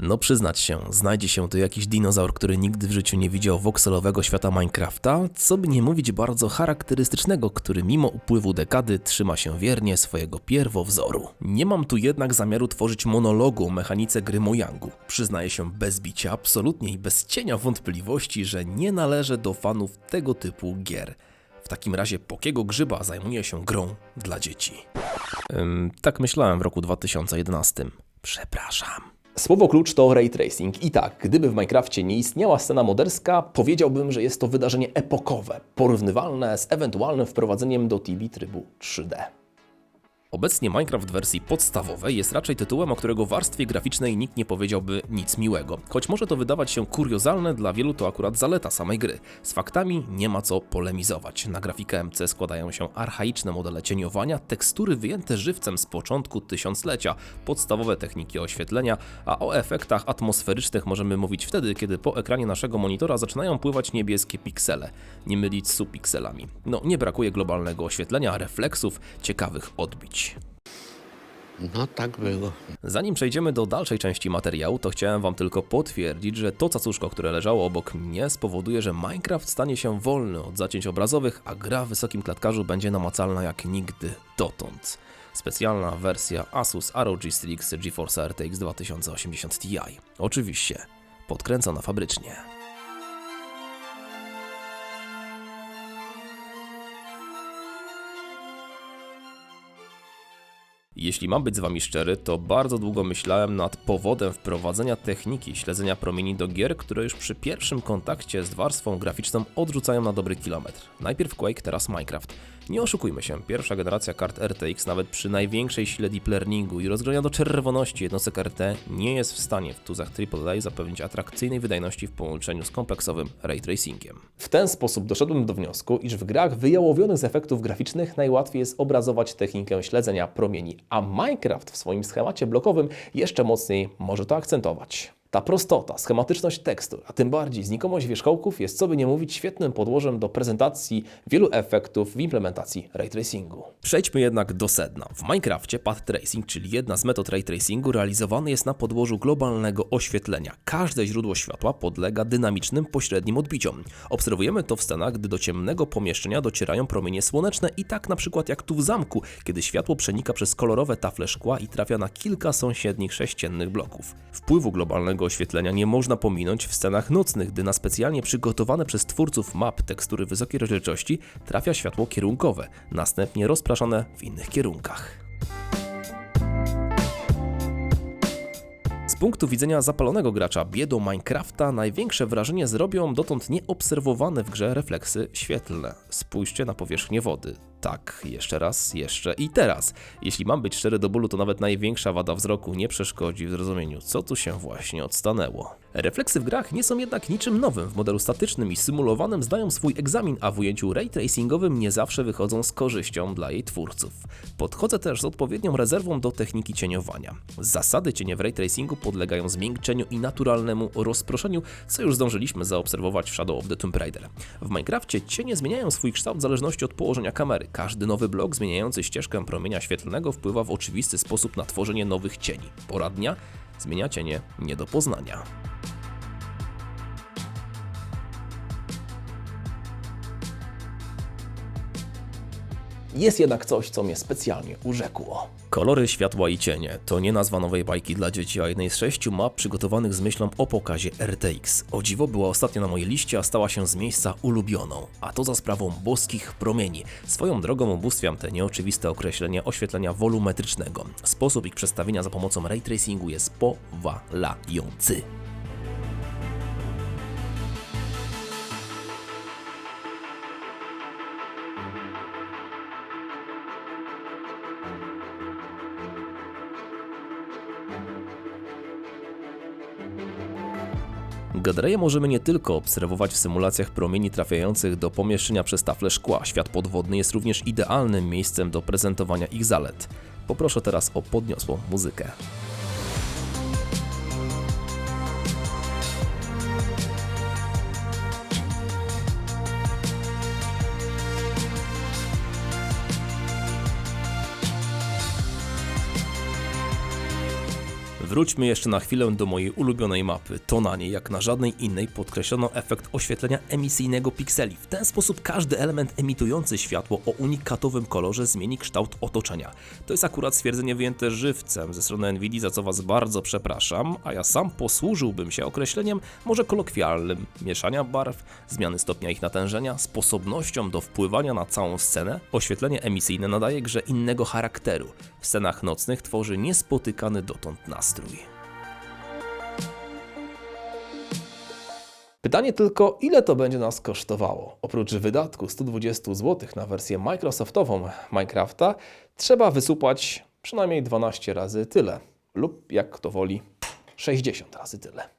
No przyznać się, znajdzie się tu jakiś dinozaur, który nigdy w życiu nie widział wokselowego świata Minecrafta, co by nie mówić bardzo charakterystycznego, który mimo upływu dekady trzyma się wiernie swojego pierwowzoru. Nie mam tu jednak zamiaru tworzyć monologu o mechanice gry Mojangu. Przyznaję się bez bicia, absolutnie i bez cienia wątpliwości, że nie należę do fanów tego typu gier. W takim razie Pokiego Grzyba zajmuje się grą dla dzieci. Ym, tak myślałem w roku 2011. Przepraszam. Słowo klucz to ray tracing. I tak, gdyby w Minecrafcie nie istniała scena moderska, powiedziałbym, że jest to wydarzenie epokowe, porównywalne z ewentualnym wprowadzeniem do TV trybu 3D. Obecnie Minecraft w wersji podstawowej jest raczej tytułem, o którego warstwie graficznej nikt nie powiedziałby nic miłego. Choć może to wydawać się kuriozalne, dla wielu to akurat zaleta samej gry. Z faktami nie ma co polemizować. Na grafikę MC składają się archaiczne modele cieniowania, tekstury wyjęte żywcem z początku tysiąclecia, podstawowe techniki oświetlenia, a o efektach atmosferycznych możemy mówić wtedy, kiedy po ekranie naszego monitora zaczynają pływać niebieskie piksele. Nie mylić z subpikselami. No, nie brakuje globalnego oświetlenia, refleksów, ciekawych odbić. No tak było. Zanim przejdziemy do dalszej części materiału, to chciałem Wam tylko potwierdzić, że to cacuszko, które leżało obok mnie, spowoduje, że Minecraft stanie się wolny od zacięć obrazowych, a gra w wysokim klatkarzu będzie namacalna jak nigdy dotąd. Specjalna wersja Asus ROG Strix GeForce RTX 2080 Ti. Oczywiście, podkręcona fabrycznie. Jeśli mam być z Wami szczery, to bardzo długo myślałem nad powodem wprowadzenia techniki śledzenia promieni do gier, które już przy pierwszym kontakcie z warstwą graficzną odrzucają na dobry kilometr. Najpierw Quake, teraz Minecraft. Nie oszukujmy się, pierwsza generacja kart RTX nawet przy największej sile deep learningu i rozgrania do czerwoności jednostek RT nie jest w stanie w tuzach AAA zapewnić atrakcyjnej wydajności w połączeniu z kompleksowym ray tracingiem. W ten sposób doszedłem do wniosku, iż w grach wyjałowionych z efektów graficznych najłatwiej jest obrazować technikę śledzenia promieni, a Minecraft w swoim schemacie blokowym jeszcze mocniej może to akcentować. Ta prostota, schematyczność tekstu, a tym bardziej znikomość wierzchołków jest, co by nie mówić, świetnym podłożem do prezentacji wielu efektów w implementacji ray tracingu. Przejdźmy jednak do sedna. W Minecrafcie path tracing, czyli jedna z metod ray tracingu, realizowany jest na podłożu globalnego oświetlenia. Każde źródło światła podlega dynamicznym pośrednim odbiciom. Obserwujemy to w scenach, gdy do ciemnego pomieszczenia docierają promienie słoneczne i tak na przykład jak tu w zamku, kiedy światło przenika przez kolorowe tafle szkła i trafia na kilka sąsiednich sześciennych bloków. Wpływu globalnego oświetlenia nie można pominąć w scenach nocnych, gdy na specjalnie przygotowane przez twórców map tekstury wysokiej rozdzielczości trafia światło kierunkowe, następnie rozpraszane w innych kierunkach. Z punktu widzenia zapalonego gracza biedą Minecrafta największe wrażenie zrobią dotąd nieobserwowane w grze refleksy świetlne. Spójrzcie na powierzchnię wody. Tak, jeszcze raz, jeszcze i teraz. Jeśli mam być szczery do bólu, to nawet największa wada wzroku nie przeszkodzi w zrozumieniu, co tu się właśnie odstanęło. Refleksy w grach nie są jednak niczym nowym. W modelu statycznym i symulowanym zdają swój egzamin, a w ujęciu ray tracingowym nie zawsze wychodzą z korzyścią dla jej twórców. Podchodzę też z odpowiednią rezerwą do techniki cieniowania. Zasady cienie w ray tracingu podlegają zmiękczeniu i naturalnemu rozproszeniu, co już zdążyliśmy zaobserwować w Shadow of the Tomb Raider. W Minecrafcie cienie zmieniają swój kształt w zależności od położenia kamery. Każdy nowy blok zmieniający ścieżkę promienia świetlnego wpływa w oczywisty sposób na tworzenie nowych cieni. Pora dnia zmienia cienie nie do poznania. Jest jednak coś, co mnie specjalnie urzekło. Kolory, światła i cienie to nie nazwa nowej bajki dla dzieci, a jednej z sześciu map przygotowanych z myślą o pokazie RTX. O dziwo była ostatnio na mojej liście, a stała się z miejsca ulubioną, a to za sprawą boskich promieni. Swoją drogą ubóstwiam te nieoczywiste określenia oświetlenia wolumetrycznego. Sposób ich przedstawienia za pomocą ray tracingu jest powalający. Gadreje możemy nie tylko obserwować w symulacjach promieni trafiających do pomieszczenia przez tafle szkła. Świat podwodny jest również idealnym miejscem do prezentowania ich zalet. Poproszę teraz o podniosłą muzykę. Wróćmy jeszcze na chwilę do mojej ulubionej mapy. To na niej, jak na żadnej innej, podkreślono efekt oświetlenia emisyjnego pikseli. W ten sposób każdy element emitujący światło o unikatowym kolorze zmieni kształt otoczenia. To jest akurat stwierdzenie wyjęte żywcem ze strony NVIDIA, za co Was bardzo przepraszam, a ja sam posłużyłbym się określeniem może kolokwialnym mieszania barw, zmiany stopnia ich natężenia, sposobnością do wpływania na całą scenę. Oświetlenie emisyjne nadaje grze innego charakteru. W scenach nocnych tworzy niespotykany dotąd nastrój. Pytanie tylko, ile to będzie nas kosztowało? Oprócz wydatku 120 zł na wersję Microsoftową Minecrafta, trzeba wysupłać przynajmniej 12 razy tyle, lub jak kto woli, 60 razy tyle.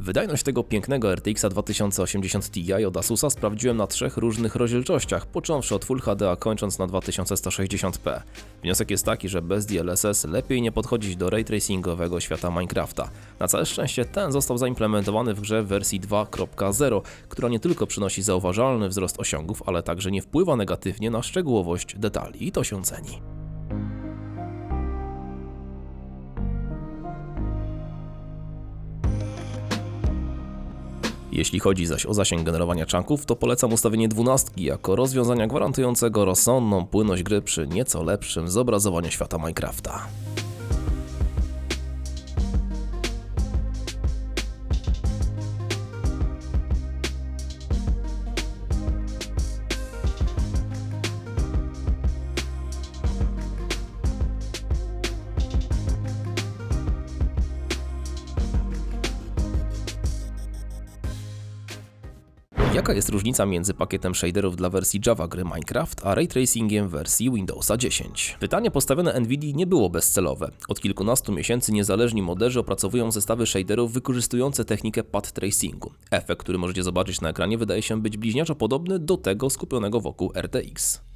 Wydajność tego pięknego RTX 2080 Ti od Asusa sprawdziłem na trzech różnych rozdzielczościach, począwszy od Full HD a kończąc na 2160p. Wniosek jest taki, że bez DLSS lepiej nie podchodzić do raytracingowego świata Minecrafta. Na całe szczęście ten został zaimplementowany w grze w wersji 2.0, która nie tylko przynosi zauważalny wzrost osiągów, ale także nie wpływa negatywnie na szczegółowość detali i to się ceni. Jeśli chodzi zaś o zasięg generowania czanków, to polecam ustawienie 12 jako rozwiązania gwarantującego rozsądną płynność gry przy nieco lepszym zobrazowaniu świata Minecrafta. Jaka jest różnica między pakietem shaderów dla wersji Java gry Minecraft, a ray tracingiem wersji Windowsa 10? Pytanie postawione NVIDIA nie było bezcelowe. Od kilkunastu miesięcy niezależni moderzy opracowują zestawy shaderów wykorzystujące technikę path tracingu. Efekt, który możecie zobaczyć na ekranie, wydaje się być bliźniaczo podobny do tego skupionego wokół RTX.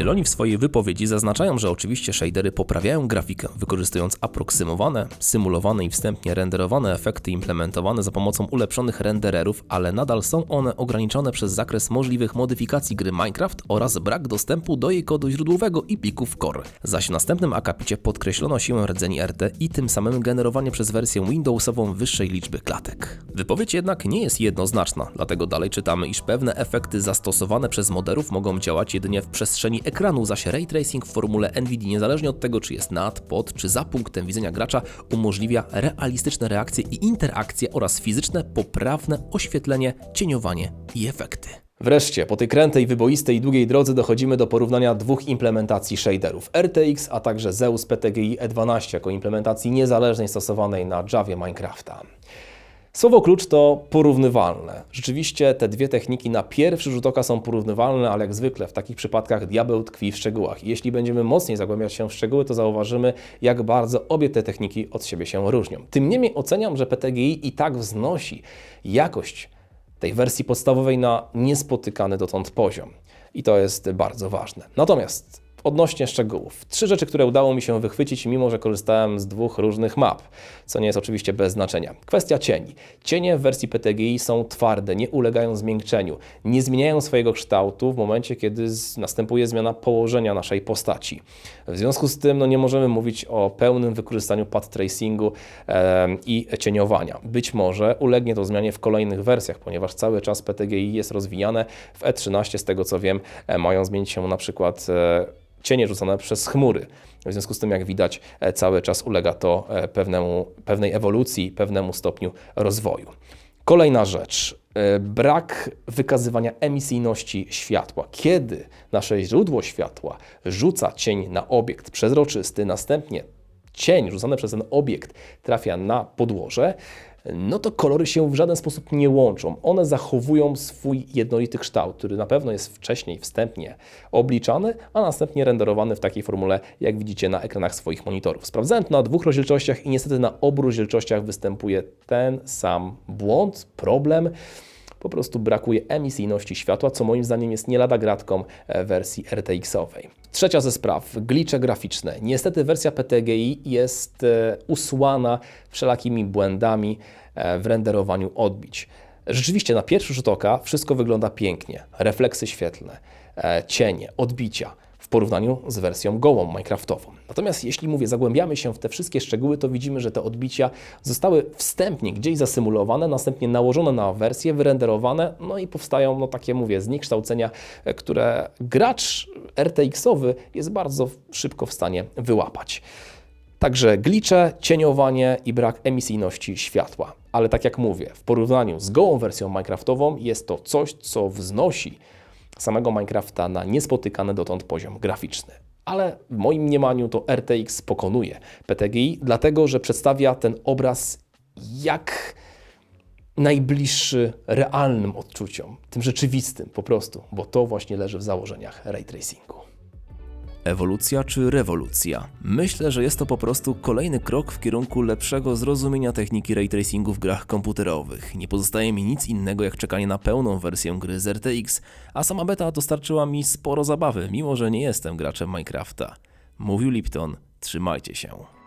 Zieloni w swojej wypowiedzi zaznaczają, że oczywiście shadery poprawiają grafikę, wykorzystując aproksymowane, symulowane i wstępnie renderowane efekty implementowane za pomocą ulepszonych rendererów, ale nadal są one ograniczone przez zakres możliwych modyfikacji gry Minecraft oraz brak dostępu do jej kodu źródłowego i plików core. Zaś w następnym akapicie podkreślono siłę rdzeni RT i tym samym generowanie przez wersję Windowsową wyższej liczby klatek. Wypowiedź jednak nie jest jednoznaczna, dlatego dalej czytamy, iż pewne efekty zastosowane przez moderów mogą działać jedynie w przestrzeni ekranu, zaś ray tracing w formule NVIDIA niezależnie od tego, czy jest nad, pod, czy za punktem widzenia gracza, umożliwia realistyczne reakcje i interakcje oraz fizyczne, poprawne oświetlenie, cieniowanie i efekty. Wreszcie, po tej krętej, wyboistej i długiej drodze dochodzimy do porównania dwóch implementacji shaderów RTX, a także Zeus PTGI E12 jako implementacji niezależnej stosowanej na Javie Minecrafta. Słowo klucz to porównywalne. Rzeczywiście te dwie techniki na pierwszy rzut oka są porównywalne, ale jak zwykle w takich przypadkach diabeł tkwi w szczegółach. Jeśli będziemy mocniej zagłębiać się w szczegóły, to zauważymy, jak bardzo obie te techniki od siebie się różnią. Tym niemniej oceniam, że PTGI i tak wznosi jakość tej wersji podstawowej na niespotykany dotąd poziom. I to jest bardzo ważne. Natomiast odnośnie szczegółów. Trzy rzeczy, które udało mi się wychwycić, mimo że korzystałem z dwóch różnych map, co nie jest oczywiście bez znaczenia. Kwestia cieni. Cienie w wersji PTGI są twarde, nie ulegają zmiękczeniu, nie zmieniają swojego kształtu w momencie, kiedy następuje zmiana położenia naszej postaci. W związku z tym no, nie możemy mówić o pełnym wykorzystaniu path tracingu em, i cieniowania. Być może ulegnie to zmianie w kolejnych wersjach, ponieważ cały czas PTGI jest rozwijane. W E13, z tego co wiem, e, mają zmienić się na przykład e, cienie rzucone przez chmury. W związku z tym, jak widać, e, cały czas ulega to e, pewnemu, pewnej ewolucji, pewnemu stopniu rozwoju. Kolejna rzecz. e, Brak wykazywania emisyjności światła. Kiedy nasze źródło światła rzuca cień na obiekt przezroczysty, następnie cień rzucany przez ten obiekt trafia na podłoże, no to kolory się w żaden sposób nie łączą. One zachowują swój jednolity kształt, który na pewno jest wcześniej wstępnie obliczany, a następnie renderowany w takiej formule, jak widzicie na ekranach swoich monitorów. Sprawdzałem to na dwóch rozdzielczościach i niestety na obu rozdzielczościach występuje ten sam błąd, problem. Po prostu brakuje emisyjności światła, co moim zdaniem jest nie lada gratką e, wersji RTX-owej. Trzecia ze spraw, glicze graficzne. Niestety wersja PTGI jest e, usłana wszelakimi błędami e, w renderowaniu odbić. Rzeczywiście na pierwszy rzut oka wszystko wygląda pięknie. Refleksy świetlne, cienie, odbicia porównaniu z wersją gołą Minecraftową. Natomiast jeśli mówię, zagłębiamy się w te wszystkie szczegóły, to widzimy, że te odbicia zostały wstępnie gdzieś zasymulowane, następnie nałożone na wersję, wyrenderowane, no i powstają, no takie mówię, zniekształcenia, e, które gracz RTX-owy jest bardzo szybko w stanie wyłapać. Także glicze, cieniowanie i brak emisyjności światła. Ale tak jak mówię, w porównaniu z gołą wersją Minecraftową jest to coś, co wznosi samego Minecrafta na niespotykany dotąd poziom graficzny. Ale w moim mniemaniu to RTX pokonuje PTGI, dlatego że przedstawia ten obraz jak najbliższy realnym odczuciom, tym rzeczywistym po prostu, bo to właśnie leży w założeniach ray tracingu. Ewolucja czy rewolucja? Myślę, że jest to po prostu kolejny krok w kierunku lepszego zrozumienia techniki ray tracingu w grach komputerowych. Nie pozostaje mi nic innego jak czekanie na pełną wersję gry z RTX, a sama beta dostarczyła mi sporo zabawy, mimo że nie jestem graczem Minecrafta. Mówił Lipton, trzymajcie się.